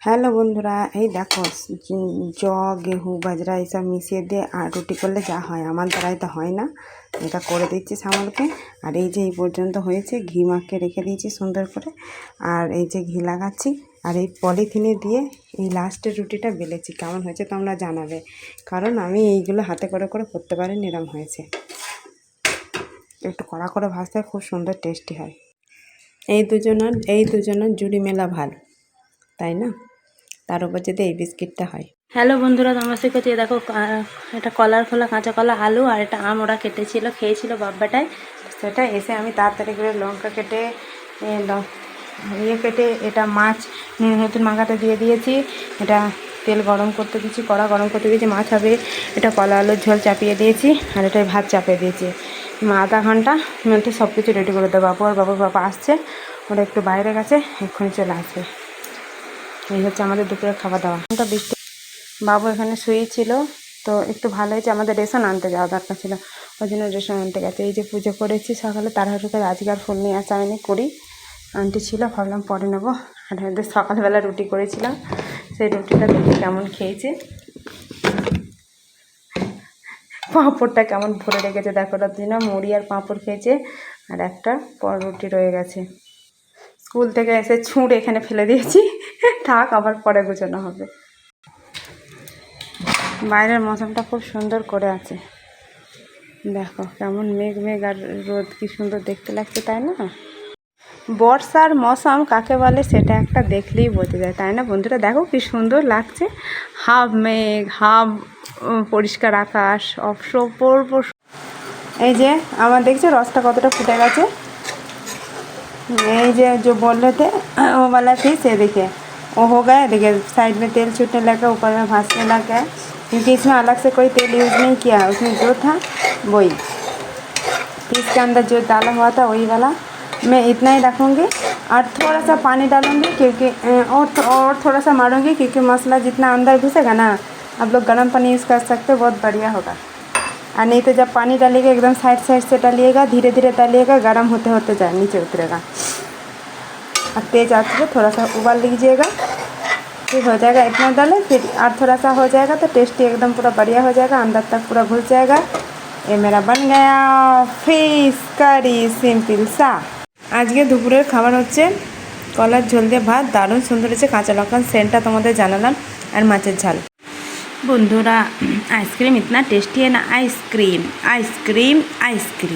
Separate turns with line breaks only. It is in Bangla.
হ্যালো বন্ধুরা, এই দেখো জ- গেহু, বাজরা, এইসব মিশিয়ে দিয়ে আর রুটি করলে যা হয়, আমার দ্বারাই তো হয় না। এটা করে দিচ্ছি সামলকে আর এই যে এই পর্যন্ত হয়েছে, ঘি মাখকে রেখে দিয়েছি সুন্দর করে। আর এই যে ঘি লাগাচ্ছি, আর এই পলিথিনে দিয়ে এই লাস্টের রুটিটা বেলেছি। কেমন হয়েছে তোমরা জানাবে। কারণ আমি এইগুলো হাতে করে করে করতে পারি নিরাম হয়েছে। একটু কড়া করে ভাজতে খুব সুন্দর টেস্টি হয়। এই দুজনের এই দুজনের জুড়ি মেলা ভালো, তাই না? তার উপর যদি এই বিস্কিটটা হয়।
হ্যালো বন্ধুরা, তোমরা শিখেছি দেখো এটা কলার খোলা কাঁচা কলা আলু আর এটা আম ওরা কেটেছিল, খেয়েছিল বাব্বাটায়
সেটা এসে আমি তাড়াতাড়ি করে লঙ্কা কেটে ইয়ে কেটে, এটা মাছ নতুন মাখাতে দিয়ে দিয়েছি। এটা তেল গরম করতে দিয়েছি, কড়া গরম করতে দিয়েছি, মাছ হবে। এটা কলা আলুর ঝোল চাপিয়ে দিয়েছি আর এটাই ভাত চাপিয়ে দিয়েছি। আধা ঘণ্টা মধ্যে সব কিছু রেডি করে দেবো। বাবু আর বাবুর বাবা আসছে, ওরা একটু বাইরে গেছে, এক্ষুনি চলে আসবে। এই হচ্ছে আমাদের দুপুরের খাওয়া দাওয়া বৃষ্টি। বাবু এখানে শুয়েছিল তো একটু ভালো হয়েছে। আমাদের রেশন আনতে যাওয়া দরকার ছিল। ওই জন্য রেশন আনতে গেছে। এই যে পুজো করেছি সকালে, তাড়াহুড়ো করে আজকে আর ফুল নিয়ে আসা হয়নি, করি। আন্টি ছিল, ভাবলাম পরে নেব। আর সকালবেলা রুটি করেছিলাম। সেই রুটিটা দেখে কেমন খেয়েছে। পাঁপড়টা কেমন ভরে রেখেছে, দেখো জন্য মুড়ি আর পাঁপড় খেয়েছে। আর একটা পর রুটি রয়ে গেছে। স্কুল থেকে এসে ছুঁড় এখানে ফেলে দিয়েছি। থাক, আবার পরে গোছানো হবে। বাইরের মৌসুমটা খুব সুন্দর করে আছে। দেখো, কেমন মেঘ মেঘ আর রোদ, কি সুন্দর দেখতে লাগছে, তাই না? বর্ষার মৌসুম কাকে বলে সেটা একটা দেখলেই বোঝা যায়, তাই না বন্ধুরা? দেখো কি সুন্দর লাগছে। হাফ মেঘ, হাফ পরিষ্কার আকাশ অপর এই যে, আমার দেখছ রসটা কতটা ফুটে গেছে? এই যে বললোতে ও বলা সে দেখে वो हो गया, देखिए, साइड में तेल छूटने लगा, ऊपर में भासने लग गया क्योंकि इसमें अलग से कोई तेल यूज़ नहीं किया है उसमें जो था, वही। फ़िश के अंदर जो डाला हुआ था, वही वाला, मैं इतना ही रखूँगी, और थोड़ा सा पानी डालूँगी, क्योंकि और और थोड़ा सा मारूँगी, क्योंकि मसाला जितना अंदर घुसेगा ना, आप लोग गर्म पानी यूज़ कर सकते हो, बहुत बढ़िया होगा। और नहीं तो जब पानी डालिएगा, एकदम साइड साइड से डालिएगा धीरे धीरे डालिएगा, गर्म होते होते जाए नीचे उतरेगा। और तेज आंच पे थोड़ा सा उबाल लीजिएगा फिर हो जाएगा इतना डाले फिर और थोड़ा सा हो जाएगा तो टेस्टी एकदम पूरा बढ़िया हो जाएगा अंदर तक पूरा घुस जाएगा ये मेरा बन गया फिश কারি সিম্পল সা আজকে দুপুরের খাবার হচ্ছে কলার ঝোল দিয়ে ভাত দারুণ সুন্দর হয়েছে কাঁচা লঙ্কার সেন্টটা তোমাদের জানালাম আর মাছের ঝাল
বন্ধুরা আইসক্রিম ইতনা টেস্টি है ना आइसक्रीम आइसक्रीम आइसक्रीम